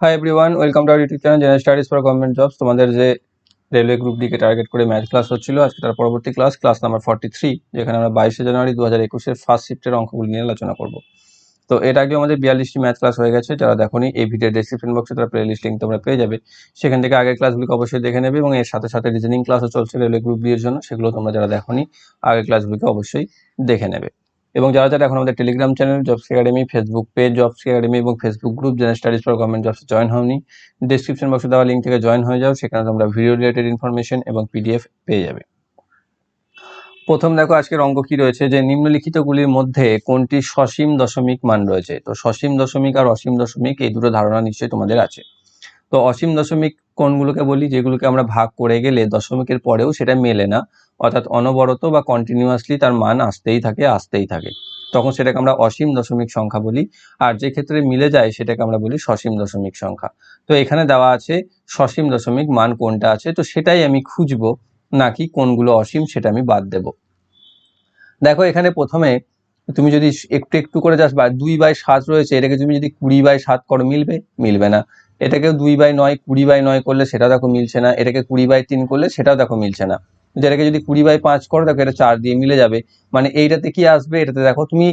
Hi everyone welcome to YouTube channel general studies for government jobs তোমাদের যে railway group ডিকে target করে math class হচ্ছিল, আজকে তার পরবর্তী class class number forty three যেখানে আমরা বাইশে জানুয়ারি দু হাজার একুশের ফার্স্ট শিফটের অঙ্কগুলি নিয়ে আলোচনা করব। তো এর আগে আমাদের বিয়াল্লিশটি ম্যাথ ক্লাস হয়ে গেছে, যারা দেখোনি, এই ভিডিও ডেসক্রিপশন বক্সে তারা প্লে লিস্ট লিঙ্ক তোমরা পেয়ে যাবে। সেখান থেকে আগের ক্লাসগুলিকে অবশ্যই দেখে নেবে এবং এর সাথে সাথে রিজনিং ক্লাসও চলছে রেলওয়ে গ্রুপ ডি এর জন্য, সেগুলো তোমরা যারা দেখোনি, আগের ক্লাসগুলিকে অবশ্যই দেখে নেবে। এবং যারা যারা এখন আমাদের Telegram channel jobs academy Facebook page jobs academy এবং Facebook group general studies for government jobs join হওনি ডিসক্রিপশন বক্সে দেওয়া লিঙ্ক থেকে জয়েন হয়ে যাও, সেখানে তোমরা ভিডিও রিলেটেড ইনফরমেশন এবং পিডিএফ পেয়ে যাবে। প্রথম দেখো আজকের অঙ্ক কি রয়েছে, যে নিম্নলিখিতগুলির মধ্যে কোনটি সসীম দশমিক মান রয়েছে? তো সসীম দশমিক আর অসীম দশমিক এই দুটো ধারণা নিশ্চয়ই তোমাদের আছে। তো অসীম দশমিক কোনগুলোকে বলি, যেগুলোকে আমরা ভাগ করে গেলে দশমিকের পরেও সেটা মেলে না। অর্থাৎ অনবরত বা কন্টিনিউয়াসলি তার মান আসতেই থাকে আসতেই থাকে। তখন সেটাকে আমরা অসীম দশমিক সংখ্যা বলি। আর যে ক্ষেত্রে মিলে যায় সেটাকে আমরা বলি সসীম দশমিক সংখ্যা। তো এখানে দেওয়া আছে সসীম দশমিক মান কোনটা আছে, তো সেটাই আমি খুঁজবো, নাকি কোনগুলো অসীম সেটা আমি বাদ দেব। দেখো এখানে প্রথমে তুমি যদি একটু একটু করে যাস বা দুই বাই সাত রয়েছে, এটাকে তুমি যদি কুড়ি বাই সাত করো, মিলবে? মিলবে না। এটাকে দুই বাই নয়, কুড়ি বাই নয় করলে সেটাও দেখো মিলছে না। এটাকে কুড়ি বাই তিন করলে সেটাও দেখো মিলছে না। যেটাকে যদি কুড়ি বাই পাঁচ করো, দেখো এটা চার দিয়ে মিলে যাবে। মানে এইটাতে কি আসবে? এটাতে দেখো তুমি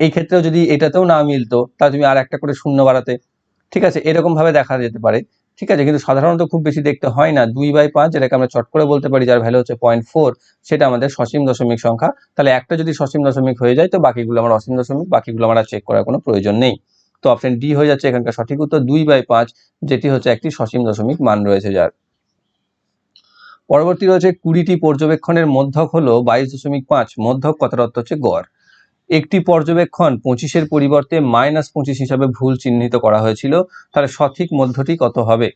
এই ক্ষেত্রেও যদি এটাতেও না মিলতো, তাহলে তুমি আর একটা করে শূন্য বাড়াতে। ঠিক আছে? এরকম ভাবে দেখা যেতে পারে। ঠিক আছে? কিন্তু সাধারণত খুব বেশি দেখতে হয় না। দুই বাই পাঁচ যেটাকে আমরা চট করে বলতে পারি, যার ভ্যালু হচ্ছে পয়েন্ট ফোর সেটা আমাদের সসীম দশমিক সংখ্যা। তাহলে একটা যদি সসীম দশমিক হয়ে যায়, তো বাকিগুলো আমার অসীম দশমিক, বাকিগুলো আমার চেক করার কোনো প্রয়োজন নেই। তো অপশন ডি হয়ে যাচ্ছে এখানকার সঠিক উত্তর দুই বাই পাঁচ, যেটি হচ্ছে একটি সসীম দশমিক মান রয়েছে যার। পরবর্তী রয়েছে কুড়িটি পর্যবেক্ষণের মধ্যক হলো বাইশ দশমিক পাঁচ, মধ্যক কথার অর্থ হচ্ছে গড়। একটি পর্যবেক্ষণ পঁচিশের পরিবর্তে মাইনাস পঁচিশ হিসাবে ভুল চিহ্নিত করা হয়েছিল, তাহলে সঠিক মধ্যটি কত হবে?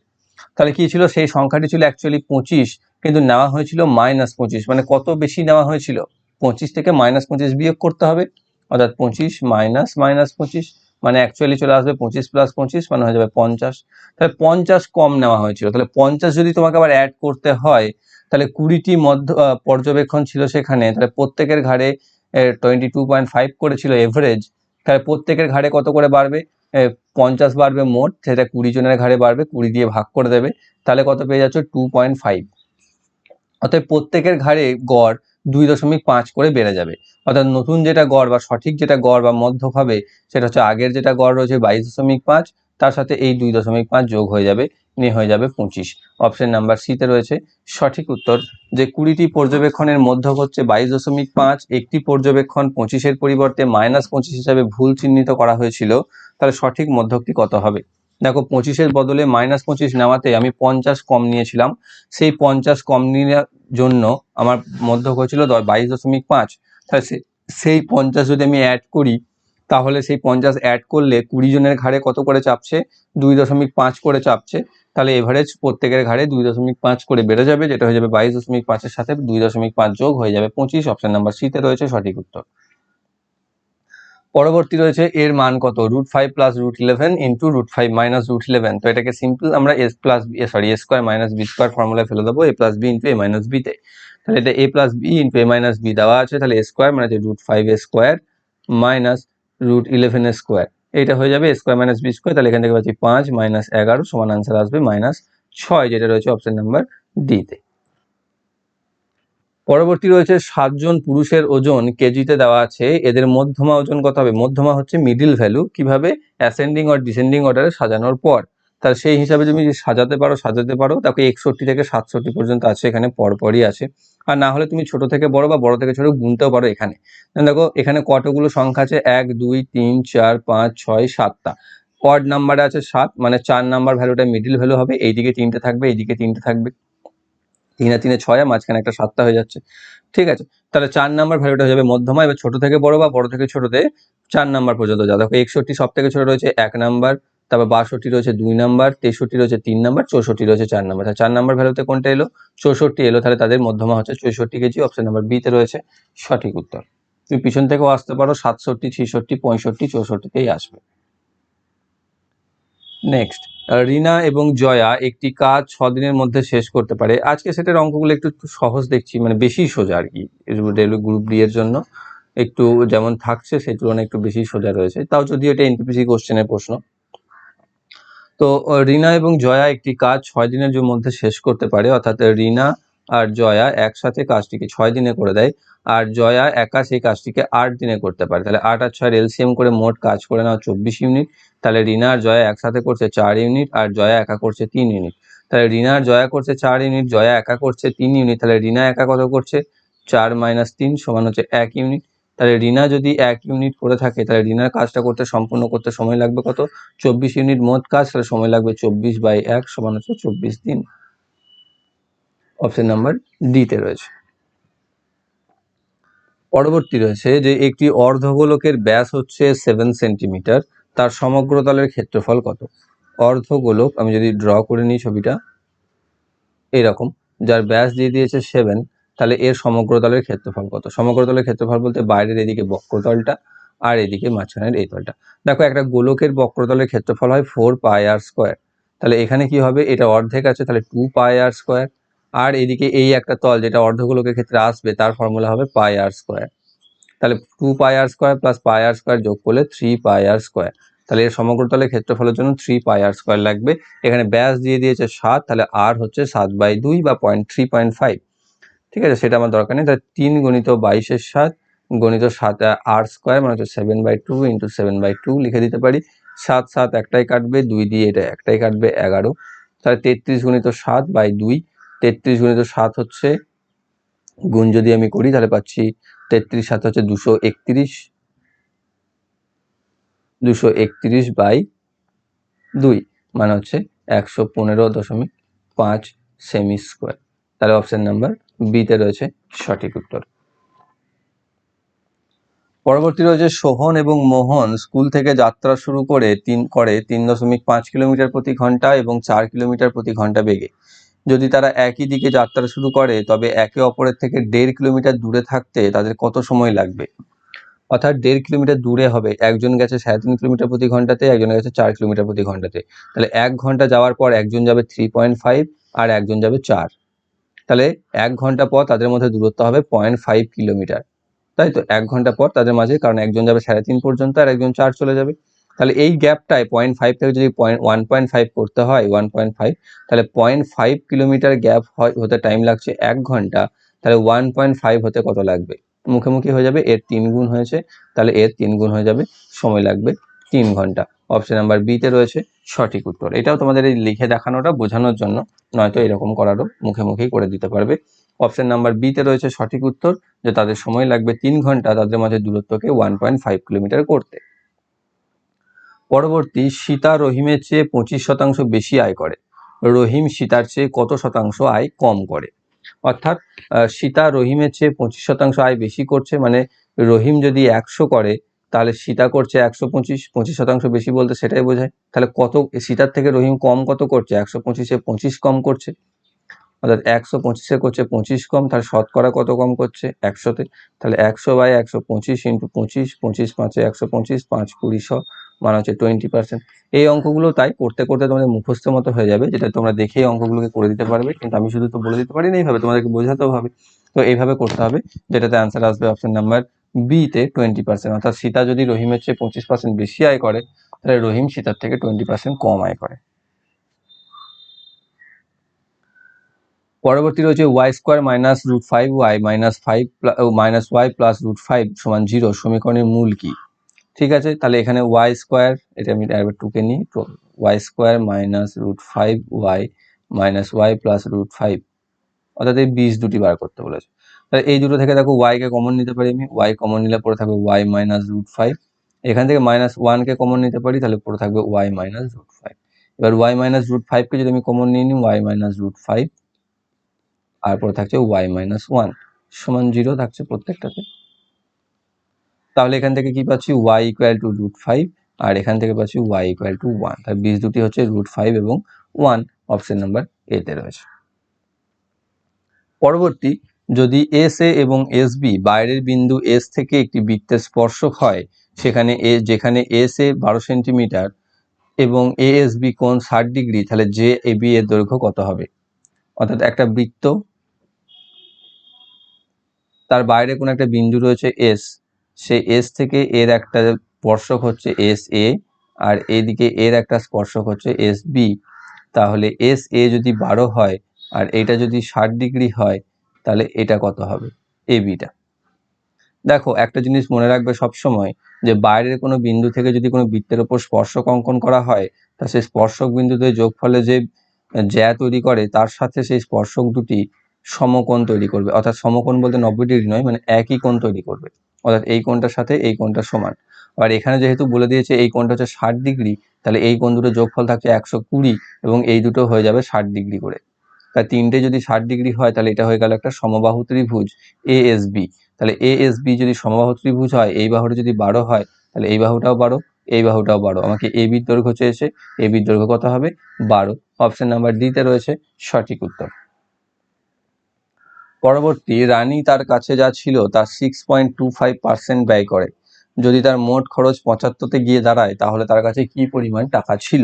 তাহলে কি ছিল? সেই সংখ্যাটি ছিল অ্যাকচুয়ালি পঁচিশ, কিন্তু নেওয়া হয়েছিল মাইনাস পঁচিশ মানে কত বেশি নেওয়া হয়েছিল? পঁচিশ থেকে মাইনাস পঁচিশ বিয়োগ করতে হবে, অর্থাৎ পঁচিশ মাইনাস মাইনাস পঁচিশ মানে অ্যাকচুয়ালি চলে আসবে পঁচিশ প্লাস পঁচিশ মানে হয়ে যাবে পঞ্চাশ। তাহলে পঞ্চাশ কম নেওয়া হয়েছিল। তাহলে পঞ্চাশ যদি তোমাকে আবার অ্যাড করতে হয়, তাহলে কুড়িটি মধ্য পর্যবেক্ষণ ছিল সেখানে। তাহলে প্রত্যেকের ঘাড়ে টোয়েন্টি টু পয়েন্ট ফাইভ করেছিল এভারেজ তাহলে প্রত্যেকের ঘাড়ে কত করে বাড়বে? পঞ্চাশ বাড়বে মোট, সেটা কুড়ি জনের ঘাড়ে বাড়বে, কুড়ি দিয়ে ভাগ করে দেবে। তাহলে কত পেয়ে যাচ্ছ? টু পয়েন্ট ফাইভ অর্থাৎ প্রত্যেকের ঘাড়ে গড় দুই দশমিক পাঁচ করে বেড়ে যাবে। অর্থাৎ নতুন যেটা গড় বা সঠিক যেটা গড় বা মধ্যক হবে, সেটা হচ্ছে আগের যেটা গড় রয়েছে বাইশ দশমিক পাঁচ, তার সাথে এই দুই দশমিক পাঁচ যোগ হয়ে যাবে নিয়ে হয়ে যাবে পঁচিশ। অপশন নাম্বার সিতে রয়েছে সঠিক উত্তর যে কুড়িটি পর্যবেক্ষণের মধ্যক হচ্ছে বাইশ দশমিক পাঁচ, একটি পর্যবেক্ষণ পঁচিশের পরিবর্তে মাইনাস পঁচিশ হিসাবে ভুল চিহ্নিত করা হয়েছিল, তাহলে সঠিক মধ্যকটি কত হবে? দেখো, পঁচিশের বদলে মাইনাস পঁচিশ নেওয়াতে আমি পঞ্চাশ কম নিয়েছিলাম, সেই পঞ্চাশ কম জন্য আমার মধ্য হয়েছিল বাইশ দশমিক পাঁচ। তাহলে সেই পঞ্চাশ যদি আমি অ্যাড করি, তাহলে সেই পঞ্চাশ অ্যাড করলে কুড়ি জনের ঘাড়ে কত করে চাপছে? দুই দশমিক পাঁচ করে চাপছে। তাহলে এভারেজ প্রত্যেকের ঘাড়ে দুই দশমিক পাঁচ করে বেড়ে যাবে, যেটা হয়ে যাবে বাইশ দশমিক পাঁচের সাথে দুই দশমিক পাঁচ যোগ হয়ে যাবে পঁচিশ। অপশান নাম্বার সিতে রয়েছে সঠিক উত্তর। পরবর্তী রয়েছে এর মান কত? Root five plus root eleven into root five minus root eleven তো এটাকে সিম্পল আমরা S plus B sorry A square minus B square ফর্মুলায় ফেলে দেবো A plus B into A minus বিতে তাহলে এটা A plus B into A minus B দেওয়া আছে, তাহলে এ স্কোয়ার মানে হচ্ছে root five A square minus root eleven A square এইটা হয়ে যাবে স্কোয়ার মাইনাস বি স্কোয়ার তাহলে এখান থেকে পাচ্ছি পাঁচ মাইনাস এগারো, সমান আনসার আসবে মাইনাস ছয়, যেটা রয়েছে অপশন নাম্বার ডিতে পরবর্তী রয়েছে সাতজন পুরুষের ওজন কেজিতে দেওয়া আছে। এদের মধ্যমা ওজন কত হবে? মধ্যমা হচ্ছে মিডিল ভ্যালু কীভাবে? অ্যাসেন্ডিং অর ডিসেন্ডিং অর্ডারে সাজানোর পর। তার সেই হিসাবে তুমি সাজাতে পারো সাজাতে পারো, তাকে একষট্টি থেকে সাতষট্টি পর্যন্ত আছে এখানে, পরপরই আছে। আর না হলে তুমি ছোট থেকে বড় বা বড় থেকে ছোট গুনতেও পারো এখানে। দেখো, এখানে কতগুলো সংখ্যা আছে? এক, দুই, তিন, চার, পাঁচ, ছয়, সাতটা। অড নাম্বারে আছে সাত মানে চার নাম্বার ভ্যালুটা মিডিল ভ্যালু হবে। এইদিকে তিনটে থাকবে, এইদিকে তিনটে থাকবে। তিনে তিনে ছয় মাঝখানে একটা সাতটা হয়ে যাচ্ছে। ঠিক আছে? তাহলে চার নাম্বার ভ্যালুটা হয়ে যাবে মধ্যমা, এবার ছোট থেকে বড় বা বড় থেকে ছোটতে চার নাম্বার পর্যন্ত যা। দেখো, একষট্টি সব থেকে ছোট রয়েছে এক নাম্বার, তারপর বাষট্টি রয়েছে দুই নাম্বার, তেষট্টি রয়েছে তিন নাম্বার, চৌষট্টি রয়েছে চার নাম্বার। তাহলে চার নাম্বার ভ্যালুতে কোনটা এলো? চৌষট্টি এলো, তাহলে তাদের মধ্যমা হচ্ছে চৌষট্টি কেজি অপশন নাম্বার বিতে রয়েছে সঠিক উত্তর। তুমি পিছন থেকেও আসতে পারো, সাতষট্টি, ছিষট্টি, পঁয়ষট্টি, চৌষট্টিতেই আসবে। নেক্সট রিনা এবং জয়া একটি কাজ ছ দিনের মধ্যে শেষ করতে পারে। আজকে সেটার অঙ্কগুলো একটু একটু সহজ দেখছি মানে বেশি সোজা আর কি রেলওয়ে গ্রুপ ডি এর জন্য। একটু যেমন থাকছে, সেই তুলনায় একটু বেশি সোজা রয়েছে। তাও যদিও এটা এনপিপিসি কোশ্চেনের প্রশ্ন। তো রিনা এবং জয়া একটি কাজ ছয় দিনের মধ্যে শেষ করতে পারে, অর্থাৎ রিনা আর জয়া একসাথে কাজটিকে ছয় দিনে করে দেয়। আর জয়া একা সেই কাজটিকে আট দিনে করতে পারে। তাহলে আট আর ছয় এলসিএম করে মোট কাজ করে নেওয়া চব্বিশ ইউনিট। তাহলে রিনা আর জয়া একসাথে করছে চার ইউনিট আর জয়া একা করছে তিন ইউনিট। তাহলে রিনা আর জয়া করছে চার ইউনিট, জয়া একা করছে তিন ইউনিট। তাহলে রিনা একা কত করছে? চার মাইনাস তিন সমান হচ্ছে এক ইউনিট। তাহলে রিনা যদি এক ইউনিট করে থাকে, তাহলে রিনার কাজটা করতে, সম্পূর্ণ করতে সময় লাগবে কত? চব্বিশ ইউনিট মোট কাজ, তাহলে সময় লাগবে চব্বিশ বাই এক সমান হচ্ছে চব্বিশ দিন। অপশন নাম্বার ডিতে রয়েছে। পরবর্তী রয়েছে যে একটি অর্ধগোলকের ব্যাস হচ্ছে সেভেন সেন্টিমিটার তার সমগ্র তলের ক্ষেত্রফল কত? অর্ধগোলক, আমি যদি ড্র করে নিই ছবিটা, এরকম, যার ব্যাস দিয়ে দিয়েছে সেভেন তাহলে এর সমগ্র তলের ক্ষেত্রফল কত? সমগ্র তলের ক্ষেত্রফল বলতে বাইরের এদিকে বক্রতলটা আর এদিকে মাঝখানের এই তলটা। দেখো, একটা গোলকের বক্রতলের ক্ষেত্রফল হয় ফোর পাই আর স্কোয়ার তাহলে এখানে কি হবে? এটা অর্ধেক আছে, তাহলে টু পাই আর স্কোয়ার আর এদিকে এই একটা তল যেটা অর্ধগোলকের ক্ষেত্রে আসবে, তার ফর্মুলা হবে পাই আর স্কোয়ার তাহলে two pi R square plus pi R square যোগ করলে থ্রি পাই আর স্কোয়ার তাহলে এর সমগ্র তলের ক্ষেত্রফলের জন্য থ্রি পাই আর স্কোয়ার লাগবে। এখানে ব্যাস দিয়ে দিয়েছে সাত, তাহলে আর হচ্ছে সাত বাই দুই বা পয়েন্ট থ্রি পয়েন্ট ফাইভ ঠিক আছে, সেটা আমার দরকার নেই। তাহলে তিন গণিত বাইশের সাত গণিত সাত আর স্কোয়ার মানে হচ্ছে seven by two into seven by two লিখে দিতে পারি। সাত সাত একটাই কাটবে, দুই দিয়ে এটা একটাই কাটবে, এগারো। তাহলে তেত্রিশ গণিত সাত বাই দুই তেত্রিশ গণিত সাত হচ্ছে গুণ যদি আমি করি, তাহলে পাচ্ছি তেত্রিশ সাত হচ্ছে দুশো একত্রিশ। দুশো একত্রিশ বাই দুই মানে হচ্ছে একশো পনেরো দশমিক পাঁচ সেমি স্কোয়ার। তাহলে অপশান নাম্বার বিতে রয়েছে সঠিক উত্তর। পরবর্তী রয়েছে সোহন এবং মোহন। স্কুল থেকে যাত্রা শুরু করে তিন করে তিন দশমিক পাঁচ কিলোমিটার প্রতি ঘণ্টা এবং চার কিলোমিটার প্রতি ঘণ্টা বেগে। যদি তারা একই দিকে যাত্রা শুরু করে, তবে একে অপরের থেকে দেড় কিলোমিটার দূরে থাকতে তাদের কত সময় লাগবে? অর্থাৎ দেড় কিলোমিটার দূরে হবে, একজন গেছে সাড়ে তিন কিলোমিটার প্রতি ঘন্টাতে, একজন গেছে চার কিলোমিটার প্রতি ঘন্টাতে। তাহলে এক ঘণ্টা যাওয়ার পর একজন যাবে থ্রি পয়েন্ট ফাইভ আর একজন যাবে চার। তাহলে এক ঘণ্টা পর তাদের মধ্যে দূরত্ব হবে পয়েন্ট ফাইভ কিলোমিটার। তাই তো? এক ঘণ্টা পর তাদের মাঝে, কারণ একজন যাবে সাড়ে তিন পর্যন্ত আর একজন চার চলে যাবে। তাহলে এই গ্যাপটায় পয়েন্ট ফাইভ থেকে যদি পয়েন্ট ওয়ান পয়েন্ট ফাইভ করতে হয় ওয়ান পয়েন্ট ফাইভ তাহলে পয়েন্ট ফাইভ কিলোমিটার গ্যাপ হয়, হতে টাইম লাগছে এক ঘণ্টা, তাহলে ওয়ান পয়েন্ট ফাইভ হতে কত লাগবে? মুখোমুখি হয়ে যাবে, এর তিন গুণ হয়েছে, তাহলে এর তিন গুণ হয়ে যাবে, সময় লাগবে তিন ঘণ্টা। অপশন নাম্বার বিতে রয়েছে সঠিক উত্তর। এটাও তোমাদের এই লিখে দেখানোটা বোঝানোর জন্য, নয়তো এরকম করারও মুখে মুখেই করে দিতে পারবে। অপশন নাম্বার বিতে রয়েছে সঠিক উত্তর, যে তাদের সময় লাগবে তিন ঘণ্টা, তাদের মাঝে দূরত্বকে ওয়ান পয়েন্ট ফাইভ কিলোমিটার করতে। পরবর্তী সীতা রহিমের চেয়ে পঁচিশ শতাংশ বেশি আয় করে। রহিম সীতার চেয়ে কত শতাংশ আয় কম করে? অর্থাৎ সীতা রহিমের চেয়ে পঁচিশ শতাংশ আয় বেশি করছে মানে রহিম যদি একশো করে, তাহলে সীতা করছে একশো পঁচিশ পঁচিশ শতাংশ বেশি বলতে সেটাই বোঝায়। তাহলে কত, সীতার থেকে রহিম কম কত করছে? একশো পঁচিশে পঁচিশ কম করছে। অর্থাৎ একশো পঁচিশে করছে পঁচিশ কম তাহলে শতকরা কত কম করছে? একশোতে। তাহলে একশো বাই একশো পঁচিশ ইন্টু পঁচিশ পঁচিশ পাঁচে একশো পঁচিশ, পাঁচ কুড়ি শ মানে হচ্ছে টোয়েন্টি পার্সেন্ট এই অঙ্কগুলো তাই করতে করতে তোমাদের মুখস্থ মতো হয়ে যাবে, যেটা তোমরা দেখে অঙ্কগুলোকে করে দিতে পারবে। কিন্তু আমি শুধু তো বলে দিতে পারি না এইভাবে তোমাদেরকে বোঝাতেও হবে। তো এইভাবে করতে হবে, যেটাতে অ্যান্সার আসবে অপশন নাম্বার বিতে টোয়েন্টি পার্সেন্ট অর্থাৎ সীতা যদি রহিমের চেয়ে পঁচিশ পার্সেন্ট বেশি আয় করে, তাহলে রহিম সীতার থেকে টোয়েন্টি পার্সেন্ট কম আয় করে। পরবর্তী রয়েছে Y square minus root five Y minus five minus Y plus root five সমান জিরো সমীকরণের মূল কি? ঠিক আছে, তাহলে এখানে ওয়াই স্কোয়ার এটা আমি একবার টুকে নিই, তো Y square minus root five Y minus Y plus root five অর্থাৎ এই বিশ দুটি বার করতে বলেছে। তাহলে এই দুটো থেকে দেখো ওয়াই কে কমন নিতে পারি আমি ওয়াই কমন নিলে পরে থাকবে ওয়াই মাইনাস রুট ফাইভ এখান থেকে মাইনাস ওয়ানকে কমন নিতে পারি, তাহলে পরে থাকবে ওয়াই মাইনাস রুট ফাইভ এবার ওয়াই মাইনাস রুট ফাইভকে যদি আমি কমন নিয়ে নিই ওয়াই মাইনাস রুট ফাইভ আর পরে থাকছে ওয়াই মাইনাস ওয়ান সমান জিরো থাকছে প্রত্যেকটাতে। তাহলে এখান থেকে কি পাচ্ছি? Y equal to root five আর এখান থেকে পাচ্ছি ওয়াই ইকুয়াল টু ওয়ান তাহলে বীজ দুটি হচ্ছে রুট ফাইভ এবং ওয়ান অপশন নাম্বার এতে রয়েছে। পরবর্তী, যদি এস এ এবং এস বি বাইরের বিন্দু এস থেকে একটি বৃত্তের স্পর্শক হয়, সেখানে এ যেখানে এস এ বারো সেন্টিমিটার এবং এ এস বি কোণ ষাট ডিগ্রি, তাহলে জে এ বি এর দৈর্ঘ্য কত হবে? অর্থাৎ একটা বৃত্ত, তার বাইরে কোনো একটা বিন্দু রয়েছে এস সেই এস থেকে এর একটা স্পর্শক হচ্ছে এস এ আর এদিকে এর একটা স্পর্শক হচ্ছে এস বি তাহলে এস এ যদি বারো হয়, আর এটা যদি ষাট ডিগ্রি হয়, তাহলে এটা কত হবে? এ বিটা দেখো, একটা জিনিস মনে রাখবে সব সময় যে বাইরের কোনো বিন্দু থেকে যদি কোনো বৃত্তের ওপর স্পর্শক অঙ্কন করা হয়, তা সেই স্পর্শক বিন্দুতে যোগফলে যে জ্যা তৈরি করে, তার সাথে সেই স্পর্শক দুটি সমকোণ তৈরি করবে। অর্থাৎ সমকোণ বলতে নব্বই ডিগ্রি নয় মানে একই কোণ তৈরি করবে। অর্থাৎ এই কোণটার সাথে এই কোণটা সমান। আর এখানে যেহেতু বলে দিয়েছে এই কোণটা হচ্ছে ষাট ডিগ্রি, তাহলে এই কোণ দুটো যোগফল থাকছে একশো কুড়ি এবং এই দুটো হয়ে যাবে ষাট ডিগ্রি করে। তাই তিনটে যদি ষাট ডিগ্রি হয়, তাহলে এটা হয়ে গেল একটা সমবাহু ত্রিভুজ এ এস বি তাহলে এ এস বি যদি সমবাহু ত্রিভুজ হয়, এই বাহুটা যদি বারো হয়, তাহলে এই বাহুটাও বারো, এই বাহুটাও বারো। আমাকে এ বির দৈর্ঘ্য চেয়েছে এ বির দৈর্ঘ্য কত হবে? বারো। অপশন নাম্বার ডিতে রয়েছে সঠিক উত্তর। পরবর্তী রানী তার কাছে যা ছিল তার six point two five percent ব্যয় করে। যদি তার মোট খরচ পঁচাত্তরতে গিয়ে দাঁড়ায়, তাহলে তার কাছে কি পরিমাণ টাকা ছিল?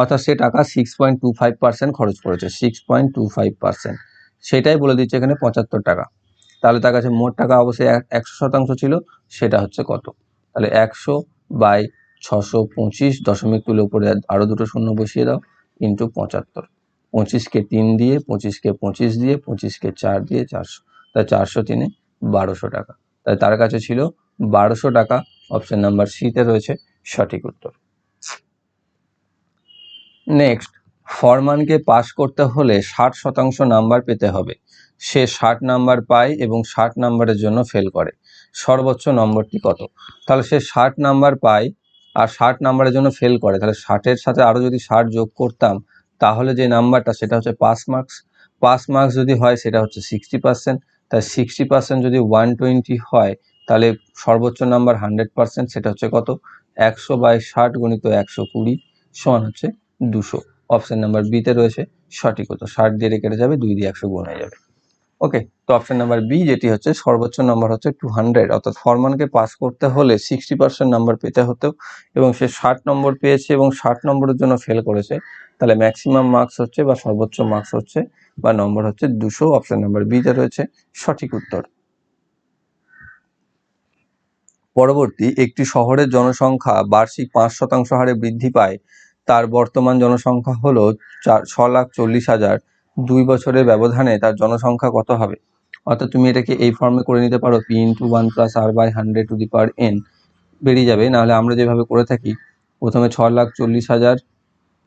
অর্থাৎ সে টাকা six point two five percent খরচ করেছে six point two five percent সেটাই বলে দিচ্ছে এখানে পঁচাত্তর টাকা। তাহলে তার কাছে মোট টাকা অবশ্যই একশো শতাংশ ছিল, সেটা হচ্ছে কত? তাহলে একশো বাই ছশো পঁচিশ দশমিক তুলে উপরে আরও দুটো শূন্য বসিয়ে দাও ইন্টু পঁচাত্তর। পঁচিশকে তিন দিয়ে, পঁচিশকে পঁচিশ দিয়ে, পঁচিশকে চার দিয়ে চারশো। তাই চারশো তিনে বারোশো টাকা। তাই তার কাছে ছিল বারোশো টাকা। অপশন নাম্বার সিতে রয়েছে সঠিক উত্তর। নেক্সট, ফরমানকে পাস করতে হলে ষাট শতাংশ নাম্বার পেতে হবে। সে ষাট নাম্বার পায় এবং ষাট নাম্বারের জন্য ফেল করে। সর্বোচ্চ নম্বরটি কত? তাহলে সে ষাট নাম্বার পায় আর ষাট নাম্বারের জন্য ফেল করে। তাহলে ষাটের সাথে আরও যদি ষাট যোগ করতাম তাহলে যে নাম্বারটা, সেটা হচ্ছে পাস মার্কস পাস মার্কস যদি হয়, সেটা হচ্ছে সিক্সটি পার্সেন্ট তাই সিক্সটি পার্সেন্ট যদি ওয়ান টোয়েন্টি হয়, তাহলে সর্বোচ্চ নাম্বার হান্ড্রেড পার্সেন্ট সেটা হচ্ছে কত? একশো বাই ষাট গণিত একশো কুড়ি সমান হচ্ছে দুশো। অপশান নাম্বার বিতে রয়েছে সঠিক হতো ষাট দিয়ে কেটে যাবে, দুই দিয়ে একশো গুণ হয়ে যাবে। ওকে তো অপশন নাম্বার বি যেটি হচ্ছে সর্বোচ্চ নাম্বার হচ্ছে টু হান্ড্রেড অর্থাৎ ফরমানকে পাস করতে হলে সিক্সটি পার্সেন্ট নাম্বার পেতে হতো এবং সে ষাট নম্বর পেয়েছে এবং ষাট নম্বরের জন্য ফেল করেছে, তাহলে ম্যাক্সিমাম মার্কস হচ্ছে বা সর্বোচ্চ মার্কস হচ্ছে বা নম্বর হচ্ছে দুশো অপশন নাম্বার বিতে রয়েছে সঠিক উত্তর। পরবর্তী একটি শহরের জনসংখ্যা বার্ষিক পাঁচ শতাংশ হারে বৃদ্ধি পায়, তার বর্তমান জনসংখ্যা হলো চার, ছ লাখ চল্লিশ হাজার দুই বছরের ব্যবধানে তার জনসংখ্যা কত হবে? অর্থাৎ তুমি এটাকে এই ফর্মে করে নিতে পারো P into one plus R by hundred to the power N বেরিয়ে যাবে। নাহলে আমরা যেভাবে করে থাকি, প্রথমে ছ লাখ চল্লিশ হাজার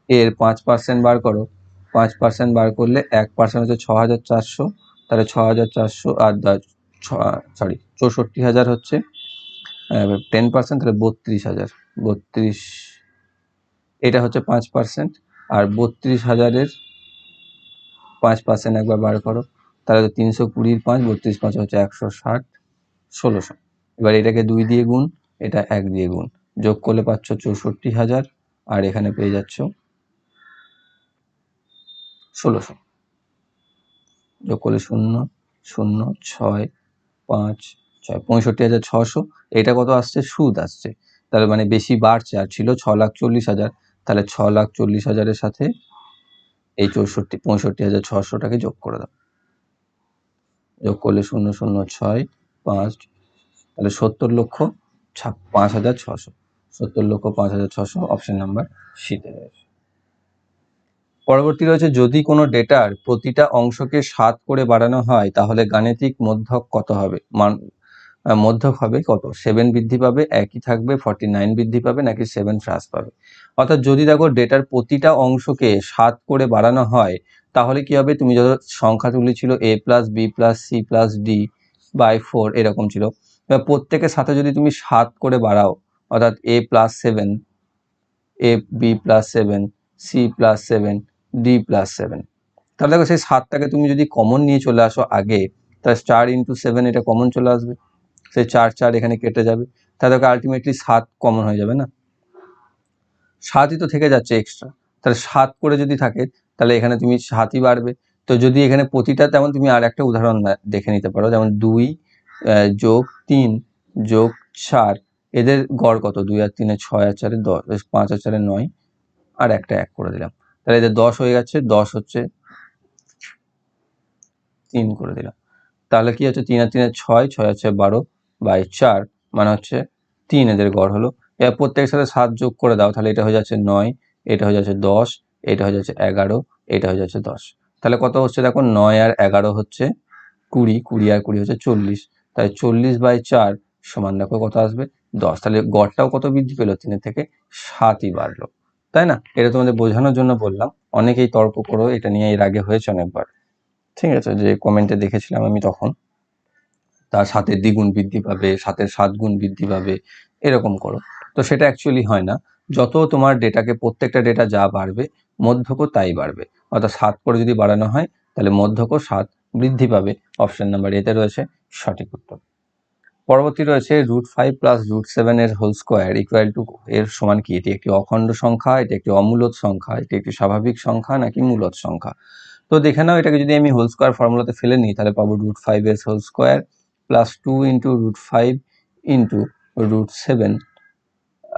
এর পাঁচ পার্সেন্ট বার করো। পাঁচ পার্সেন্ট বার করলে এক পার্সেন্ট হচ্ছে ছ হাজার চারশো। তাহলে ছ হাজার চারশো আর সরি চৌষট্টি হাজার হচ্ছে টেন পার্সেন্ট তাহলে বত্রিশ হাজার। বত্রিশ, এটা হচ্ছে পাঁচ পার্সেন্ট আর বত্রিশ হাজারের পাঁচ পার্সেন্ট একবার বার করো, তাহলে তো তিনশো কুড়ির পাঁচ, বত্রিশ পাঁচ হচ্ছে একশো ষাট, ষোলোশো। এবার এটাকে দুই দিয়ে গুণ, এটা এক দিয়ে গুণ। যোগ করলে পাচ্ছ চৌষট্টি হাজার, আর এখানে পেয়ে যাচ্ছ ষোলোশো। যোগ করলে শূন্য শূন্য, ছয়, পাঁচ, ছয়, পঁয়ষট্টি হাজার, ছশো। এটা কত আসছে? সুদ আসছে। তাহলে মানে বেশি বাড়ছে, আর ছিল ছ লাখ চল্লিশ হাজার। তাহলে ছ লাখ চল্লিশ হাজারের সাথে এই চৌষট্টি, পঁয়ষট্টি হাজার ছশোটাকে যোগ করে দাও। যোগ করলে শূন্য শূন্য, ছয়, পাঁচ, তাহলে সত্তর লক্ষ পাঁচ হাজার ছশো। সত্তর লক্ষ, পাঁচ হাজার ছশো অপশন নাম্বার শীতে রয়েছে। পরবর্তী রয়েছে, যদি কোনো ডেটার প্রতিটা অংশকে সাত করে বাড়ানো হয়, তাহলে গাণিতিক মধ্যক কত হবে? মান মধ্যক হবে কত? সেভেন বৃদ্ধি পাবে, একই থাকবে ফর্টি নাইন বৃদ্ধি পাবে, নাকি সেভেন হ্রাস পাবে? অর্থাৎ যদি দেখো ডেটার প্রতিটা অংশকে সাত করে বাড়ানো হয়, তাহলে কি হবে? তুমি যত সংখ্যাগুলি ছিল A plus B plus C plus D by four এরকম ছিল। প্রত্যেকের সাথে যদি তুমি সাত করে বাড়াও, অর্থাৎ A plus seven A B plus seven C plus seven D plus seven তাহলে দেখো সেই সাতটাকে তুমি যদি কমন নিয়ে চলে আসো আগে, তাহলে চার ইন্টু সেভেন এটা কমন চলে আসবে। সেই চার চার এখানে কেটে যাবে। তাহলে দেখো আলটিমেটলি সাত কমন হয়ে যাবে না? সাতই তো থেকে যাচ্ছে এক্সট্রা তাহলে সাত করে যদি থাকে, তাহলে এখানে তুমি সাতই বাড়বে। তো যদি এখানে প্রতিটা, তেমন তুমি আর একটা উদাহরণ দেখে নিতে পারো। যেমন দুই যোগ তিন, যোগ চার, এদের গড় কত? দুই আর তিনে ছয় আর চারে দশ পাঁচ আর চারে নয়, আর একটা এক করে দিলাম। তাহলে এদের দশ হয়ে গেছে, দশ হচ্ছে তিন করে দিলাম। তাহলে কি হচ্ছে? তিন আর তিনে ছয় ছয় হচ্ছে বারো বাই চার মানে হচ্ছে তিন এদের গড় হলো। এবার প্রত্যেকের সাথে সাত যোগ করে দাও, তাহলে এটা হয়ে যাচ্ছে নয়, এটা হয়ে যাচ্ছে দশ, এটা হয়ে যাচ্ছে এগারো, এটা হয়ে যাচ্ছে দশ। তাহলে কত হচ্ছে দেখো? নয় আর এগারো হচ্ছে কুড়ি কুড়ি আর কুড়ি হচ্ছে চল্লিশ। তাহলে চল্লিশ বাই চার সমান দেখো কত আসবে? দশ। তাহলে গড়টাও কত বৃদ্ধি পেল? তিনের থেকে সাতই বাড়লো। তাই না? এটা তোমাদের বোঝানোর জন্য বললাম। অনেকেই তর্ক করো, এটা নিয়ে এর আগে হয়েছে অনেকবার। ঠিক আছে? যে কমেন্টে দেখেছিলাম আমি তখন। তার সাথে দ্বিগুণ বৃদ্ধি পাবে সাথে সাত গুণ বৃদ্ধি পাবে, এরকম করো। তো সেটা অ্যাকচুয়ালি হয় না। যত তোমার ডেটাকে প্রত্যেকটা ডেটা যা বাড়বে মধ্যকও তাই বাড়বে। অর্থাৎ সাত করে যদি বাড়ানো হয়, তাহলে মধ্যকও সাত বৃদ্ধি পাবে। অপশন নাম্বার এতে রয়েছে সঠিক উত্তর। পরবর্তী রয়েছে root five plus root seven এর হোল স্কোয়ার ইকুয়াল টু এর সমান কি? এটি একটি অখণ্ড সংখ্যা, এটি একটি অমূলত সংখ্যা, এটি একটি স্বাভাবিক সংখ্যা নাকি মূলত সংখ্যা? তো দেখে নাও, এটাকে যদি আমি হোল স্কোয়ার ফর্মুলাতে ফেলে নিই, তাহলে পাবো রুট ফাইভ এর whole square plus two into root five into root seven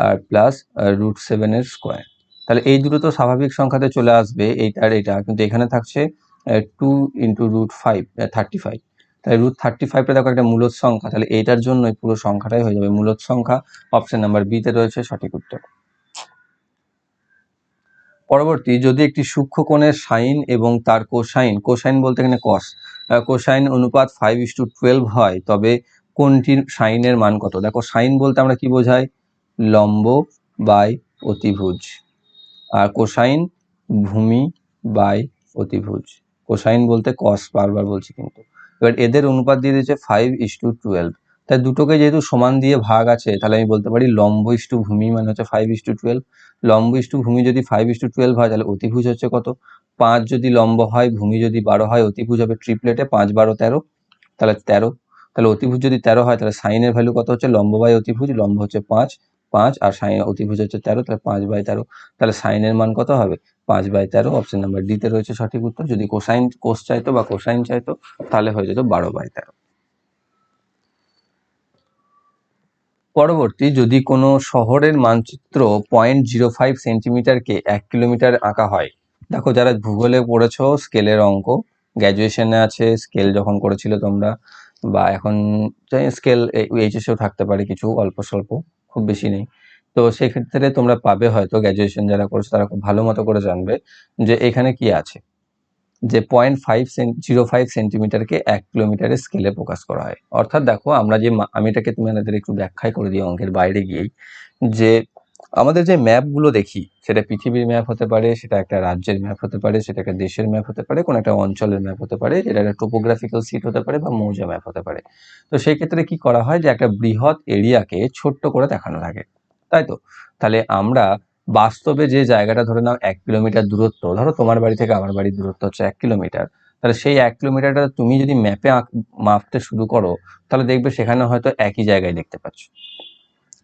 আর প্লাস রুট সেভেনের স্কোয়ার তাহলে এই দুটো তো স্বাভাবিক সংখ্যাতে চলে আসবে এইটার এটা কিন্তু এখানে থাকছে two into root five thirty five তাহলে রুট থার্টি ফাইভটা দেখো একটা মূলত সংখ্যা। তাহলে এইটার জন্যই পুরো সংখ্যাটাই হয়ে যাবে মূলত সংখ্যা। অপশন নাম্বার বিতে রয়েছে সঠিক উত্তর। পরবর্তী যদি একটি সূক্ষ্ম কোণের সাইন এবং তার কোসাইন কোসাইন বলতে এখানে কস কোসাইন অনুপাত ফাইভ ইস টু টুয়েলভ হয়, তবে কোনটির সাইনের মান কত? দেখো সাইন বলতে আমরা কি বোঝাই? লম্ব বাই অতিভুজ। আর কোসাইন ভূমি বাই অতিভুজ। কোসাইন বলতে কস বারবার বলছি কিন্তু। এবার এদের অনুপাত দিয়ে দিয়েছে ফাইভ ইস টু টুয়েলভ তাই দুটোকে যেহেতু সমান দিয়ে ভাগ আছে, তাহলে আমি বলতে পারি লম্ব ইস টু ভূমি মানে হচ্ছে ফাইভ ইস টু টুয়েলভ লম্ব ইস টু ভূমি যদি ফাইভ ইস টু টুয়েলভ হয়, তাহলে অতিভুজ হচ্ছে কত? পাঁচ যদি লম্ব হয়, ভূমি যদি বারো হয়, অতিভুজ হবে ট্রিপলেটে পাঁচ, বারো, তেরো। তাহলে তেরো। তাহলে অতিভুজ যদি তেরো হয়, তাহলে সাইনের ভ্যালু কত হচ্ছে? লম্ব বাই অতিভুজ, লম্ব হচ্ছে পাঁচ। পাঁচ আর সাইন অতিভুজ হচ্ছে তেরো, তাহলে পাঁচ বাই তেরো। তাহলে সাইনের মান কত হবে? পাঁচ বাই তেরো। অপশন নাম্বার ডিতে রয়েছে সঠিক উত্তর। যদি কোসাইন কোস চাইতো বা কোসাইন চাইতো, তাহলে হয়ে যেত বারো বাই তেরো। পরবর্তী যদি কোনো শহরের মানচিত্র পয়েন্ট জিরো ফাইভ সেন্টিমিটারকে এক কিলোমিটার আঁকা হয়, দেখো যারা ভূগোলে পড়েছো স্কেলের অঙ্ক গ্র্যাজুয়েশনে আছে স্কেল যখন করেছিল তোমরা, বা এখন স্কেল এইচএসেও থাকতে পারে কিছু, অল্প স্বল্প, খুব বেশি নেই। তো সেক্ষেত্রে তোমরা পাবে হয়তো গ্র্যাজুয়েশন যারা করেছে, তারা খুব ভালো মতো করে জানবে যে এখানে কি আছে। যে পয়েন্ট ফাইভ জিরো ফাইভ সেন্টিমিটারকে এক কিলোমিটারের স্কেলে প্রকাশ করা হয়। অর্থাৎ দেখো, আমরা যে আমি এটাকে তুমি আমাদের একটু ব্যাখ্যাই করে দিই অঙ্কের বাইরে গিয়েই। যে আমাদের যে ম্যাপগুলো দেখি, সেটা পৃথিবীর ম্যাপ হতে পারে, সেটা একটা রাজ্যের ম্যাপ হতে পারে, সেটা একটা দেশের ম্যাপ হতে পারে, কোনো একটা অঞ্চলের ম্যাপ হতে পারে, যেটা একটা টোপোগ্রাফিক্যাল সিট হতে পারে বা মৌজা ম্যাপ হতে পারে। তো সেই ক্ষেত্রে কি করা হয় যে একটা বৃহৎ এরিয়াকে ছোট্ট করে দেখানো থাকে তাই তো? তাহলে আমরা বাস্তবে যে জায়গাটা ধরে নাও এক কিলোমিটার দূরত্ব, ধরো তোমার বাড়ি থেকে আমার বাড়ির দূরত্ব হচ্ছে এক কিলোমিটার, তাহলে সেই এক কিলোমিটারটা তুমি যদি ম্যাপে মাপতে শুরু করো, তাহলে দেখবে সেখানে হয়তো একই জায়গায় দেখতে পাচ্ছ।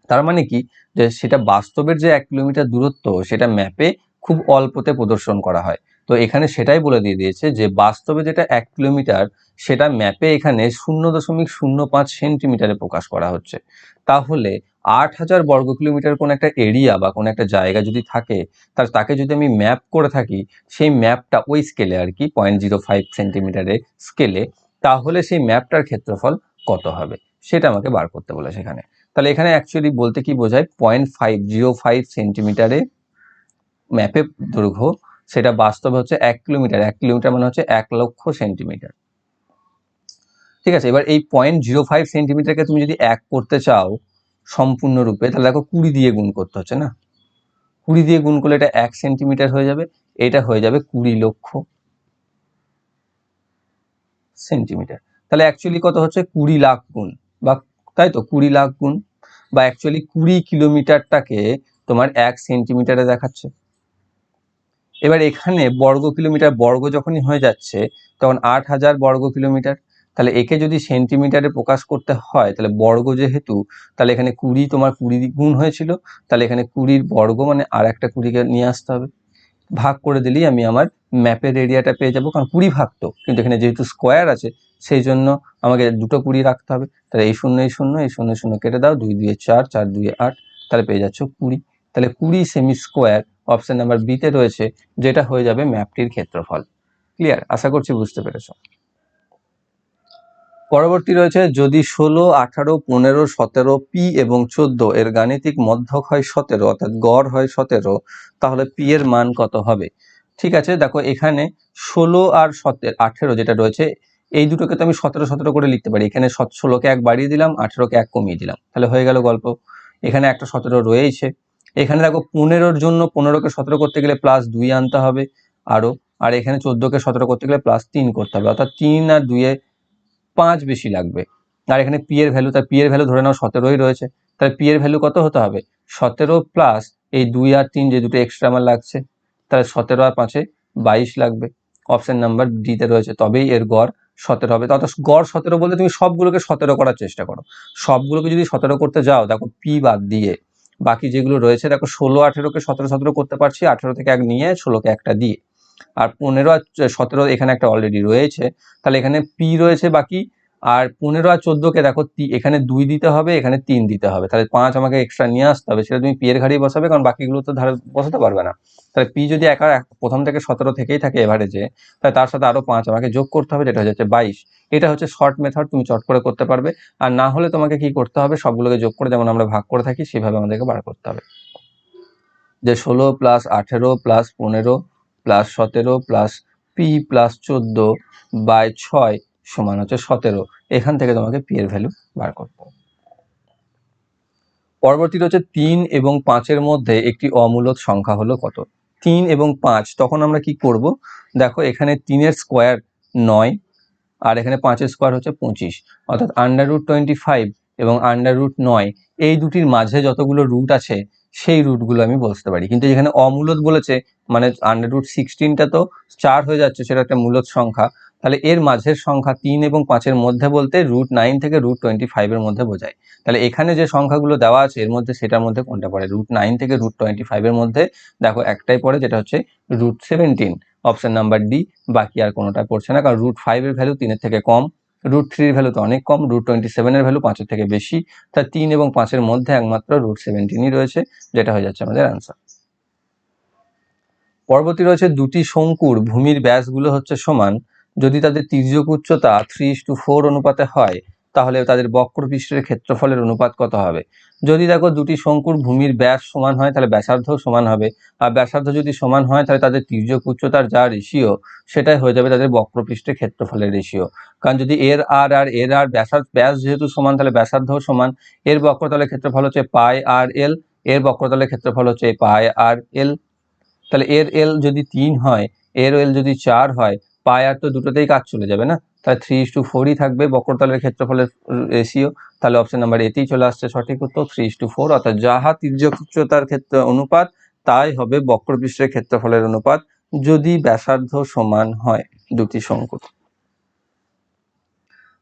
তার মানে কি? যে সেটা বাস্তবের যে এক কিলোমিটার দূরত্ব, সেটা ম্যাপে খুব অল্পতে প্রদর্শন করা হয়। তো এখানে সেটাই বলে দিয়ে দিয়েছে যে বাস্তবে যেটা এক কিলোমিটার, সেটা ম্যাপে এখানে শূন্য দশমিক শূন্য পাঁচ সেন্টিমিটারে প্রকাশ করা হচ্ছে। তাহলে আট হাজার বর্গ কিলোমিটার কোন একটা এরিয়া বা কোন একটা জায়গা যদি থাকে, তার তাকে যদি আমি ম্যাপ করে থাকি, সেই ম্যাপটা ওই স্কেলে আর কি, পয়েন্ট জিরো ফাইভ সেন্টিমিটারের স্কেলে, তাহলে সেই ম্যাপটার ক্ষেত্রফল কত হবে? সেটা আমাকে বার করতে বলে সেখানে তাহলে এখানে অ্যাকচুয়ালি বলতে কি বোঝায়? পয়েন্ট ফাইভ জিরো ফাইভ সেন্টিমিটারে ম্যাপে দৈর্ঘ্য সেটা বাস্তবে হচ্ছে এক কিলোমিটার। এক কিলোমিটার মানে হচ্ছে এক লক্ষ সেন্টিমিটার। ঠিক আছে, এবার এই পয়েন্ট জিরো ফাইভ সেন্টিমিটারকে তুমি যদি এক করতে চাও সম্পূর্ণরূপে, তাহলে দেখো কুড়ি দিয়ে গুণ করতে হচ্ছে না? কুড়ি দিয়ে গুণ করলে এটা এক সেন্টিমিটার হয়ে যাবে, এটা হয়ে যাবে কুড়ি লক্ষ সেন্টিমিটার। তাহলে অ্যাকচুয়ালি কত হচ্ছে? কুড়ি লাখ গুণ বা তাই তো? কুড়ি লাখ গুণ বা অ্যাকচুয়ালি কুড়ি কিলোমিটারটাকে তোমার এক সেন্টিমিটারে দেখাচ্ছে। এবার এখানে বর্গ কিলোমিটার বর্গ যখনই হয়ে যাচ্ছে, তখন আট হাজার বর্গ কিলোমিটার। তাহলে একে যদি সেন্টিমিটারে প্রকাশ করতে হয়, তাহলে বর্গ যেহেতু, তাহলে এখানে কুড়ি তোমার কুড়ি গুণ হয়েছিল, তাহলে এখানে কুড়ির বর্গ মানে আর একটা কুড়িকে নিয়ে আসতে হবে। ভাগ করে দিলেই আমি আমার ম্যাপের এরিয়াটা পেয়ে যাব, কারণ কুড়ি ভাগ তো, কিন্তু এখানে যেহেতু স্কোয়ার আছে, সেই জন্য আমাকে দুটো কুড়ি রাখতে হবে। তাহলে এই শূন্য এই শূন্য এই শূন্য শূন্য কেটে দাও, দুই দুয়ে চার চার দুয়ে আট, তাহলে পেয়ে যাচ্ছ কুড়ি। তাহলে কুড়ি সেমি স্কোয়ার অপশন নাম্বার বিতে রয়েছে, যেটা হয়ে যাবে ম্যাপটির ক্ষেত্রফল। ক্লিয়ার আশা করছি বুঝতে পেরেছ। পরবর্তী রয়েছে, যদি ষোলো, আঠারো, পনেরো, সতেরো পি এবং চোদ্দ এর গাণিতিক মধ্যক হয় সতেরো, অর্থাৎ গড় হয় সতেরো, তাহলে পি এর মান কত হবে? ঠিক আছে, দেখো এখানে ষোলো আর সতেরো আঠেরো যেটা রয়েছে, এই দুটোকে তো আমি সতেরো সতেরো করে লিখতে পারি। এখানে ষোলোকে এক বাড়িয়ে দিলাম, আঠেরোকে এক কমিয়ে দিলাম। তাহলে হয়ে গেল গল্প। এখানে একটা সতেরো রয়েছে এখানে দেখো পনেরোর জন্য পনেরোকে সতেরো করতে গেলে প্লাস দুই আনতে হবে আরও আর এখানে চোদ্দোকে সতেরো করতে গেলে প্লাস তিন করতে হবে। অর্থাৎ তিন আর দুইয়ে পাঁচ বেশি লাগবে। আর এখানে পি এর ভ্যালু তার পি এর ভ্যালু ধরে নাও সতেরোই রয়েছে। তাহলে পি এর ভ্যালু কত হতে হবে? সতেরো প্লাস এই দুই আর তিন যে দুটো এক্সট্রা আমার লাগছে, তাহলে সতেরো আর পাঁচে বাইশ লাগবে। অপশান নাম্বার ডিতে রয়েছে। তবেই এর গড় সতেরো হবে। অর্থাৎ গড় সতেরো বলতে তুমি সবগুলোকে সতেরো করার চেষ্টা করো। সবগুলোকে যদি সতেরো করতে যাও, দেখো পি বাদ দিয়ে বাকি যেগুলো রয়েছে, দেখো ষোলো, আঠেরোকে সতেরো সতেরো করতে পারছি, আঠেরো থেকে এক নিয়ে ষোলোকে একটা দিয়ে। আর পনেরো আর সতেরো এখানে একটা অলরেডি রয়েছে। তাহলে এখানে পি রয়েছে বাকি আর পনেরো আর চোদ্দোকে দেখো এখানে দুই দিতে হবে, এখানে তিন দিতে হবে। তাহলে পাঁচ আমাকে এক্সট্রা নিয়ে আসতে হবে, সেটা তুমি পি ঘাড়ি বসাবে, কারণ বাকিগুলো তো ধারে বসাতে পারবে না। তাহলে পি যদি একা এক- প্রথম থেকে সতেরো থেকেই থাকে এভারেজে তাহলে তার সাথে আরও পাঁচ আমাকে যোগ করতে হবে, যেটা হয়ে যাচ্ছে বাইশ। এটা হচ্ছে শর্ট মেথড তুমি চট করে করতে পারবে। আর না হলে তোমাকে কি করতে হবে, সবগুলোকে যোগ করে যেমন আমরা ভাগ করে থাকি, সেভাবে আমাদেরকে বার করতে হবে। যে ষোলো প্লাস আঠেরো প্লাস পনেরো প্লাস সতেরো প্লাস পি প্লাস চোদ্দ বাই ছয় সমান হচ্ছে সতেরো। এখান থেকে তোমাকে পি এর ভ্যালু বার করতে পরবর্তীতে হচ্ছে তিন এবং পাঁচের মধ্যে একটি অমূলদ সংখ্যা হলো কত? তিন এবং পাঁচ, তখন আমরা কি করব? দেখো, এখানে তিনের স্কোয়ার নয়, আর এখানে পাঁচের স্কোয়ার হচ্ছে পঁচিশ। অর্থাৎ আন্ডার রুট টোয়েন্টি ফাইভ এবং আন্ডার রুট নয়, এই দুটির মাঝে যতগুলো রুট আছে, সেই রুটগুলো আমি বলতে পারি। কিন্তু এখানে অমূলত বলেছে মানে আন্ডার রুট সিক্সটিনটা তো চার হয়ে যাচ্ছে, সেটা একটা মূলত সংখ্যা। তাহলে এর মাঝের সংখ্যা তিন এবং পাঁচের মধ্যে বলতে রুট নাইন থেকে রুট টোয়েন্টি ফাইভের মধ্যে বোঝায়। তাহলে এখানে যে সংখ্যাগুলো দেওয়া আছে, এর মধ্যে সেটার মধ্যে কোনটা পড়ে? রুট নাইন থেকে রুট টোয়েন্টি ফাইভের মধ্যে। দেখো একটাই পড়ে, যেটা হচ্ছে root seventeen option number D বাকি আর কোনোটা পড়ছে না, কারণ রুট ফাইভের ভ্যালু তিনের থেকে কম। রুট থ্রির ভ্যালু তো অনেক কম রুট টোয়েন্টি সেভেনের ভ্যালু পাঁচের থেকে বেশি। তা তিন এবং পাঁচের মধ্যে একমাত্র রুট সেভেন্টিনই রয়েছে, যেটা হয়ে যাচ্ছে আমাদের অ্যান্সার পরবর্তী রয়েছে দুটি শঙ্কুর, ভূমির ব্যাসগুলো হচ্ছে সমান। যদি তাদের তির্যক উচ্চতা থ্রি টু ফোর অনুপাতে হয়, তাহলে তাদের বক্রপৃষ্ঠের ক্ষেত্রফলের অনুপাত কত হবে? যদি দেখো দুটি শঙ্কুর ভূমির ব্যাস সমান হয়, তাহলে ব্যাসার্ধ সমান হবে। আর ব্যাসার্ধ যদি সমান হয়, তাহলে তাদের তির্যক উচ্চতার যা রেশিও সেটাই হয়ে যাবে তাদের বক্রপৃষ্ঠের ক্ষেত্রফলের রেশিও কারণ যদি এর আর আর, এর আর ব্যাসার্ধ, ব্যাস যেহেতু সমান, তাহলে ব্যাসার্ধও সমান। এর বক্রতলের ক্ষেত্রফল হচ্ছে পাই আর এল, এর বক্রতলের ক্ষেত্রফল হচ্ছে পাই আর এল। তাহলে এর এল যদি তিন হয়, এর এল যদি চার হয় পাই আর তো দুটোতেই কাজ চলে যাবে না? তাহলে থ্রি ইস টু ফোরই থাকবে, বক্রতলের ক্ষেত্রফলের রেশিও তাহলে অপশন নাম্বার এতেই চলে আসছে সঠিক উত্তর থ্রি ইস টু ফোর অর্থাৎ যাহা তির্যক উচ্চতার ক্ষেত্রে অনুপাত, তাই হবে বক্রপৃষ্ঠের ক্ষেত্রফলের অনুপাত, যদি ব্যাসার্ধ সমান হয় দুটি শঙ্কুর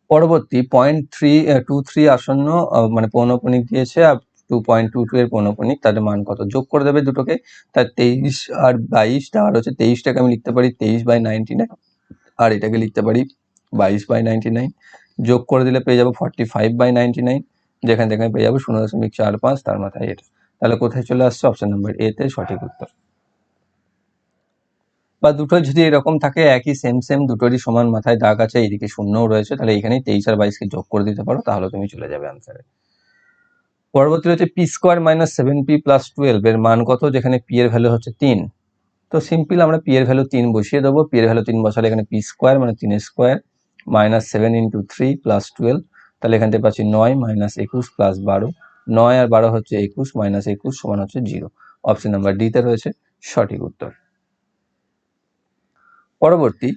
পরবর্তী পয়েন্ট থ্রি টু থ্রি আসন্ন মানে পৌনপণিক দিয়েছে, আর টু পয়েন্ট টু টু এর পৌনপণিক তাদের মান কত? যোগ করে দেবে দুটোকে তার তেইশ আর বাইশটা আর হচ্ছে তেইশটাকে আমি লিখতে পারি, তেইশ বাই নাইনটি নাইন আর এটাকে লিখতে পারি বাইশ বাই নাইনটি নাইন। যোগ করে দিলে পেয়ে যাব forty five by ninety nine, যেখান থেকে পেয়ে যাব শূন্য দশমিক চার পাঁচ, তার মাথায় এটা। তাহলে কোথায় চলে আসছে? অপশন নাম্বার এ তে সঠিক উত্তর। বা দুটো যদি এরকম থাকে, একই সেম সেম দুটোরই সমান মাথায় দাগ আছে, এইদিকে শূন্যও রয়েছে, তাহলে এখানেই তেইশ আর বাইশকে যোগ করে দিতে পারো, তাহলে তুমি চলে যাবে আনসারে পরবর্তী হচ্ছে P square minus seven P plus twelve এর মান কত? যেখানে পি এর ভ্যালু হচ্ছে তিন। তো সিম্পল আমরা পি এর ভ্যালু তিন বসিয়ে দেবো। পি এর ভ্যালু তিন বসালে এখানে পি স্কোয়ার মানে তিন square minus seven into three plus twelve তাহলে এখান থেকে পাচ্ছি নয় মাইনাস একুশ প্লাস বারো। নয় আর বারো হচ্ছে একুশ মাইনাস একুশ সমান হচ্ছে জিরো অপশন নাম্বার ডিতে রয়েছে সঠিক উত্তর। পরবর্তী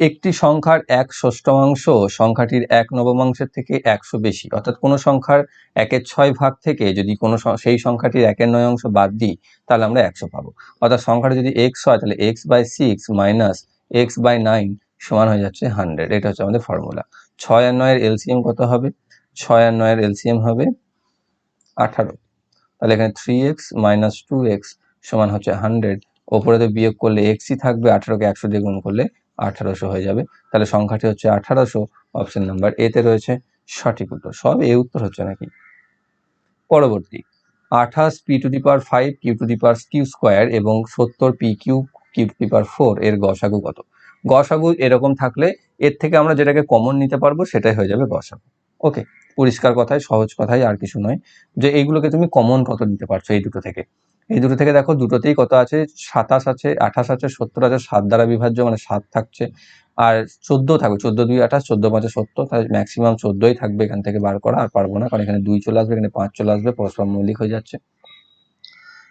একটি সংখ্যার এক ষষ্ঠমাংশ সংখ্যাটির এক নবমাংশের থেকে একশো বেশি। অর্থাৎ কোনো সংখ্যার একের ছয় ভাগ থেকে যদি কোনো সেই সংখ্যাটির একের নয় অংশ বাদ দিই, তাহলে আমরা একশো পাবো। অর্থাৎ সংখ্যাটা যদি এক্স হয়, তাহলে X by six minus X by nine সমান হয়ে যাচ্ছে হান্ড্রেড এটা হচ্ছে আমাদের ফর্মুলা ছয় আর নয়ের এলসিএম কত হবে? ছয় আর নয়ের এলসিএম হবে আঠারো। তাহলে এখানে three X minus two X সমান হচ্ছে হান্ড্রেড ওপরে তো বিয়োগ করলে এক্সই থাকবে, আঠারোকে একশো দিয়ে গুণ করলে আঠারোশো হয়ে যাবে। তাহলে সংখ্যাটি হচ্ছে আঠারোশো অপশন নাম্বার এতে রয়েছে, সঠিক উত্তর। সব এ উত্তর হচ্ছে নাকি? পরবর্তী, আঠাশ P to the power five Q to the power Q square এবং সত্তর P Q Q to the power four এর গসাগু কত? গসাগু এরকম থাকলে এর থেকে আমরা যেটাকে কমন নিতে পারব সেটাই হয়ে যাবে গসাগু। ওকে পরিষ্কার কথায়, সহজ কথায় আর কিছু নয় যে এইগুলোকে তুমি কমন কত নিতে পারছ এই দুটো থেকে। এই দুটো থেকে দেখো দুটোতেই কত আছে? সাতাশ আছে, আঠাশ আছে, সত্তর আছে, সাত দ্বারা বিভাজ্য মানে সাত থাকছে। আর চোদ্দ থাকবে, চোদ্দ দুই আঠাশ, চোদ্দ পাঁচে সত্তর, তাহলে ম্যাক্সিমাম চোদ্দই থাকবে এখান থেকে বার করা, আর পারব না, কারণ এখানে দুই চলে আসবে, এখানে পাঁচ চলে আসবে, পরস্পর মৌলিক হয়ে যাচ্ছে।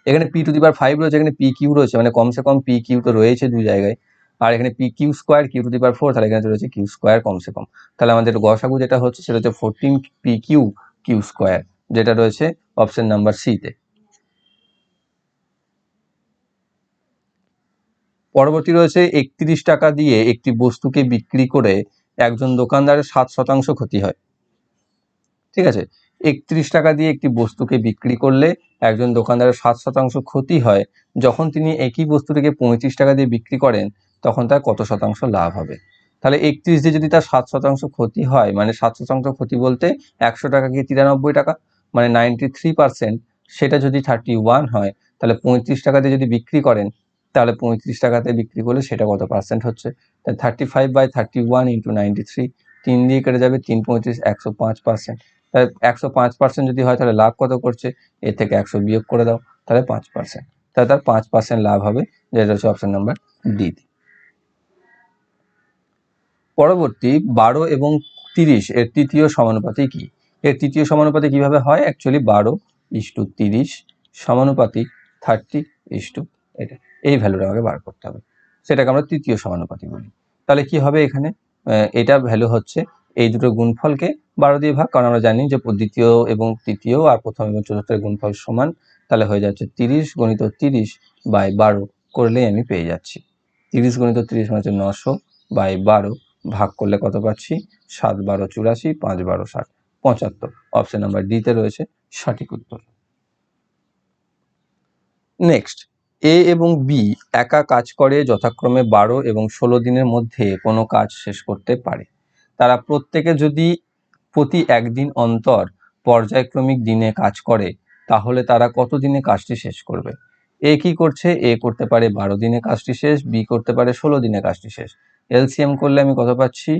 এখানে P to the power five রয়েছে, এখানে পি কিউ রয়েছে মানে কমসে কম পি কিউ তো রয়েছে দুই জায়গায়। আর এখানে P Q square Q to the power four তাহলে এখানে রয়েছে কিউ স্কোয়ার কমসে কম। তাহলে আমাদের গসাগু যেটা হচ্ছে, সেটা হচ্ছে fourteen P Q Q square যেটা রয়েছে অপশন নাম্বার সিতে পরবর্তী রয়েছে একত্রিশ টাকা দিয়ে একটি বস্তুকে বিক্রি করে একজন দোকানদারের সাত শতাংশ ক্ষতি হয়। ঠিক আছে? একত্রিশ টাকা দিয়ে একটি বস্তুকে বিক্রি করলে একজন দোকানদারের সাত শতাংশ ক্ষতি হয়। যখন তিনি একই বস্তুটিকে পঁয়ত্রিশ টাকা দিয়ে বিক্রি করেন, তখন তার কত শতাংশ লাভ হবে? তাহলে একত্রিশ দিয়ে যদি তার সাত শতাংশ ক্ষতি হয় মানে সাত শতাংশ ক্ষতি বলতে একশো টাকা কি তিরানব্বই টাকা? মানে নাইনটি থ্রি পার্সেন্ট সেটা যদি থার্টি ওয়ান হয়, তাহলে পঁয়ত্রিশ টাকা দিয়ে যদি বিক্রি করেন তাহলে পঁয়ত্রিশ টাকাতে বিক্রি করলে সেটা কত পার্সেন্ট হচ্ছে? তাহলে thirty five by thirty one into ninety three তিন দিয়ে কেটে যাবে তিন পঁয়ত্রিশ, একশো পাঁচ পার্সেন্ট তাহলে একশো পাঁচ পার্সেন্ট যদি হয় তাহলে লাভ কত করছে? এর থেকে একশো বিয়োগ করে দাও, তাহলে পাঁচ পার্সেন্ট তাহলে তার পাঁচ পার্সেন্ট লাভ হবে, যেটা হচ্ছে অপশন নাম্বার ডি পরবর্তী বারো এবং তিরিশ, এর তৃতীয় সমানুপাতি কি? এর তৃতীয় সমানুপাতি কীভাবে হয়? অ্যাকচুয়ালি বারো ইস টু তিরিশ, সমানুপাতিক থার্টি ইস টু এটা। এই ভ্যালুটা আমাকে বার করতে হবে। সেটাকে আমরা তৃতীয় সমানুপাতি বলি। তাহলে কি হবে এখানে? এটা ভ্যালু হচ্ছে এই দুটো গুণফলকে বারো দিয়ে ভাগ। কারণ আমরা জানি যে দ্বিতীয় এবং তৃতীয় আর প্রথম এবং চতুর্থের গুণফল সমান, তাহলে হয়ে যাচ্ছে তিরিশ গণিত তিরিশ বাই বারো করলেই আমি পেয়ে যাচ্ছি। তিরিশ গণিত তিরিশ মানে হচ্ছে নশো বাই বারো ভাগ করলে কত পাচ্ছি? সাত বারো চুরাশি, পাঁচ বারো ষাট, পঁচাত্তর। অপশন নাম্বার ডিতে রয়েছে সঠিক উত্তর। নেক্সট এ এবং বি একা কাজ করে যথাক্রমে বারো এবং ষোলো দিনের মধ্যে কোনো কাজ শেষ করতে পারে। তারা প্রত্যেকে যদি প্রতি একদিন অন্তর পর্যায়ক্রমিক দিনে কাজ করে, তাহলে তারা কত দিনে কাজটি শেষ করবে? এ কি করছে? এ করতে পারে বারো দিনে কাজটি শেষ, বি করতে পারে ষোলো দিনে কাজটি শেষ। এলসিএম করলে আমি কত পাচ্ছি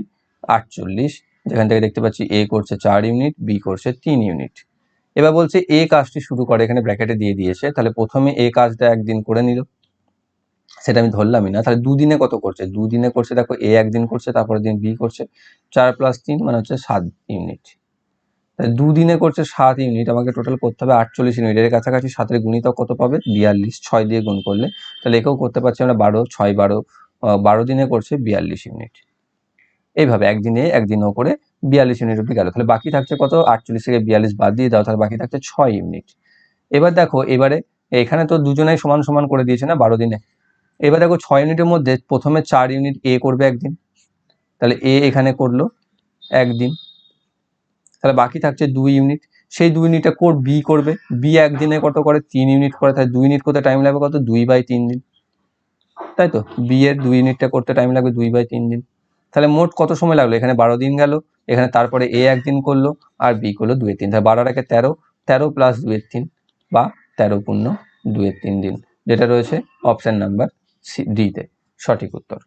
আটচল্লিশ, যেখান থেকে দেখতে পাচ্ছি এ করছে চার ইউনিট, বি করছে তিন ইউনিট। এবার বলছে এ কাজটি শুরু করে, এখানে ব্র্যাকেটে দিয়ে দিয়েছে, তাহলে প্রথমে এ কাজটা একদিন করে নিল। সেটা আমি ধরলামই না, তাহলে দুদিনে কত করছে? দুদিনে করছে, দেখো এ একদিন করছে, তারপরের দিন বি করছে, চার প্লাস তিন মানে হচ্ছে সাত ইউনিট তাহলে দুদিনে করছে সাত ইউনিট আমাকে টোটাল করতে হবে আটচল্লিশ ইউনিট এর কাছাকাছি সাতের গুণিতক কত পাবে? বিয়াল্লিশ, ছয় দিয়ে গুণ করলে, তাহলে একেও করতে পারছি আমরা বারো, ছয় বারো বারো দিনে করছে বিয়াল্লিশ ইউনিট এইভাবে একদিনে একদিনও করে বিয়াল্লিশ ইউনিট অব্দি গেল। তাহলে বাকি থাকছে কত? আটচল্লিশ থেকে বিয়াল্লিশ বাদ দিয়ে দাও, তাহলে বাকি থাকছে ছয় ইউনিট এবার দেখো, এবারে এখানে তো দুজনেই সমান সমান করে দিয়েছে না বারো দিনে? এবার দেখো, ছয় ইউনিটের মধ্যে প্রথমে চার ইউনিট এ করবে একদিন। তাহলে এ এখানে করল একদিন। তাহলে বাকি থাকছে দুই ইউনিট সেই দুই ইউনিটটা কোর বি করবে। বি একদিনে কত করে? তিন ইউনিট করে। তাহলে দুই ইউনিট করতে টাইম লাগবে কত? দুই বাই তিন দিন। তাই তো? বি এর দুই ইউনিটটা করতে টাইম লাগবে দুই বাই তিন দিন। তাহলে মোট কত সময় লাগল? এখানে বারো দিন গেল। এখানে তারপরে এ একদিন করল আর বি করল দুয়ের তিন। তাহলে বারো আর একে তেরো তেরো প্লাস দুয়ের তিন বা তেরো পূর্ণ দুয়ের তিন দিন। যেটা রয়েছে অপশন নাম্বার সি, ডিতে সঠিক উত্তর।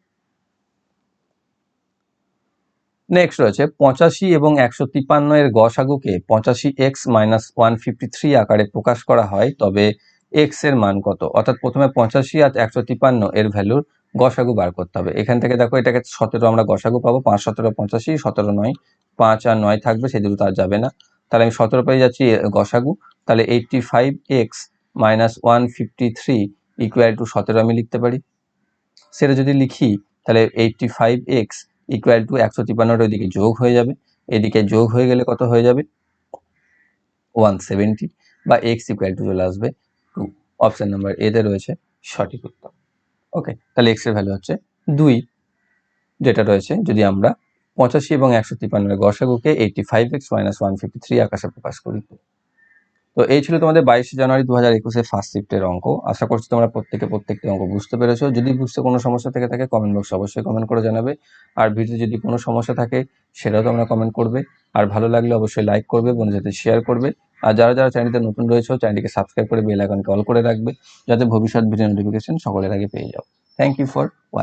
নেক্সট রয়েছে পঁচাশি এবং একশো তিপ্পান্ন এর গসাগুকে পঁচাশি X minus one fifty three আকারে প্রকাশ করা হয়, তবে এক্সের মান কত? অর্থাৎ প্রথমে পঁচাশি আর একশো তিপ্পান্ন এর ভ্যালুর গসাগু বার করতে হবে। এখান থেকে দেখো, এটাকে সতেরো আমরা গসাগু পাবো, পাঁচ, সতেরো, পঁচাশি, সতেরো, নয়, পাঁচ আর নয় থাকবে, সেই দুটো আর যাবে না। তাহলে আমি সতেরো পেয়ে যাচ্ছি গসাগু। তাহলে eighty five x minus one fifty three equal to সতেরো আমি লিখতে পারি। সেটা যদি লিখি, তাহলে eighty five x equal to একশো তিপ্পান্নর ওইদিকে যোগ হয়ে যাবে। এদিকে যোগ হয়ে গেলে কত হয়ে যাবে? ওয়ান সেভেন্টি বা এক্স ইকুয়াল টু চলে আসবে। টু অপশান নাম্বার এতে রয়েছে সঠিক উত্তর। ওকে তাহলে এক্সের ভ্যালু হচ্ছে দুই, যেটা রয়েছে যদি আমরা পঁচাশি এবং একশো তিপ্পান্নের গসাগুকে eighty five x minus one fifty three আকাশে প্রকাশ করি। তো এই ছিল তোমাদের বাইশে জানুয়ারি দু হাজার একুশের ফার্স্ট শিফটের অঙ্ক। আশা করছি তোমরা প্রত্যেকে প্রত্যেকটি অঙ্ক বুঝতে পেরেছ। যদি বুঝতে কোনো সমস্যা থেকে থাকে কমেন্ট বক্সে অবশ্যই কমেন্ট করে জানাবে। আর ভিডিওতে যদি কোনো সমস্যা থাকে, সেটাও তোমরা কমেন্ট করবে। আর ভালো লাগলে অবশ্যই লাইক করবে, বন্ধুদের সাথে শেয়ার করবে। আর যারা যারা চ্যানেলতে নতুন রয়েছে, চ্যানেলটিকে সাবস্ক্রাইব করে বেল আইকনকে অল করে রাখবে, যাতে ভবিষ্যৎ ভিডিও নোটিফিকেশন সকলের আগে পেয়ে যাও। Thank you for watching